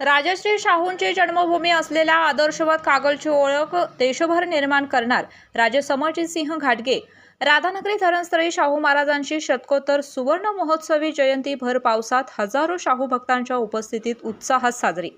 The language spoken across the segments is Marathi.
राजश्री शाहूंची जन्मभूमी असलेल्या आदर्शवत कागलची ओळख देशभर निर्माण करणार राजे समरजित सिंह घाटगे. राधानगरी धरणस्थळी शाहू महाराजांची शतकोत्तर सुवर्ण महोत्सवी जयंती भर पावसात हजारो शाहू भक्तांच्या उपस्थितीत उत्साहात साजरी.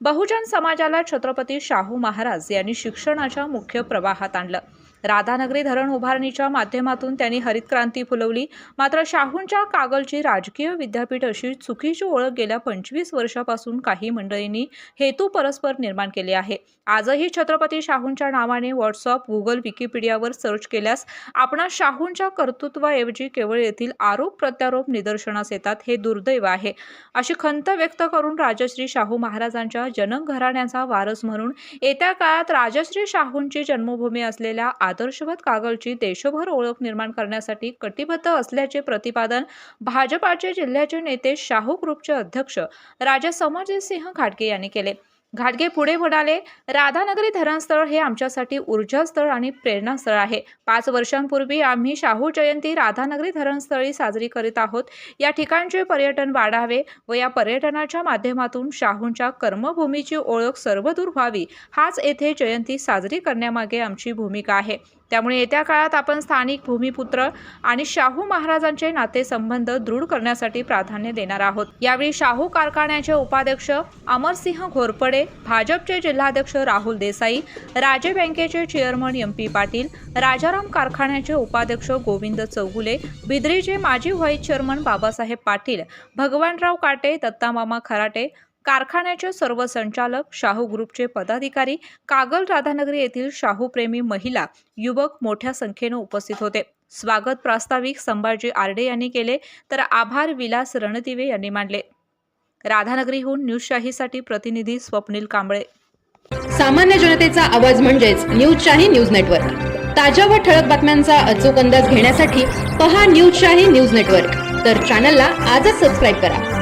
बहुजन समाजाला छत्रपती शाहू महाराज यांनी शिक्षणाच्या मुख्य प्रवाहात आणलं. राधानगरी धरण उभारणीच्या माध्यमातून त्यांनी हरित क्रांती फुलवली. मात्र शाहूंच्या कागलची राजकीय विद्यापीठ अशी चुकीची ओळख गेल्या पंचवीस वर्षापासून काही मंडळींनी हेतू परस्पर निर्माण केले आहे. आजही छत्रपती शाहूंच्या नावाने व्हॉट्सअप गुगल विकिपीडियावर सर्च केल्यास आपणास शाहूंच्या कर्तृत्वाऐवजी केवळ येथील आरोप प्रत्यारोप निदर्शनास येतात हे दुर्दैव आहे. अशी खंत व्यक्त करून राजश्री शाहू महाराजांच्या जनक घराण्याचा वारस म्हणून येत्या काळात राजश्री शाहूंची जन्मभूमी असलेल्या आदर्शवत कागलची देशभर ओळख निर्माण करण्यासाठी कटिबद्ध असल्याचे प्रतिपादन भाजपाचे जिल्ह्याचे नेते शाहू ग्रुपचे अध्यक्ष राजा समरजितसिंह घाटगे यांनी केले. घाटगे पुढे म्हणाले राधानगरी धरणस्थळ हे आमच्यासाठी ऊर्जास्थळ आणि प्रेरणास्थळ आहे. पाच वर्षांपूर्वी आम्ही शाहू जयंती राधानगरी धरणस्थळी साजरी करीत आहोत. या ठिकाणचे पर्यटन वाढावे व या पर्यटनाच्या माध्यमातून शाहूंच्या कर्मभूमीची ओळख सर्वदूर व्हावी हाच येथे जयंती साजरी करण्यामागे आमची भूमिका आहे. त्यामुळे येत्या काळात आपण स्थानिक भूमिपुत्र आणि शाहू महाराजांचे नातेसंबंध दृढ करण्यासाठी प्राधान्य देणार आहोत. यावेळी शाहू कारखान्याचे उपाध्यक्ष अमरसिंह घोरपडे भाजपचे जिल्हाध्यक्ष राहुल देसाई राजे बँकेचे chairman M P Patil Rajaram कारखान्याचे उपाध्यक्ष गोविंद चौगुले बिद्रीचे माजी व्हाईस चेअरमन बाबासाहेब पाटील भगवानराव काटे दत्तामामा खराटे कारखान्याचे सर्व संचालक शाहू ग्रुपचे पदाधिकारी कागल राधानगरी येथील शाहूप्रेमी महिला युवक मोठ्या संख्येने उपस्थित होते. स्वागत प्रास्ताविक संभाजी आरडे यांनी केले तर आभार विलास रणदिवे यांनी मांडले राधानगरीहून न्यूजशाहीसाठी प्रतिनिधी स्वप्नील कांबळे. सामान्य जनतेचा आवाज म्हणजेच न्यूजशाही न्यूज नेटवर्क. ताज्या व ठळक बातम्यांचा अचूक अंदाज घेण्यासाठी पहा न्यूजशाही न्यूज नेटवर्क. तर चॅनलला आजच सबस्क्राईब करा.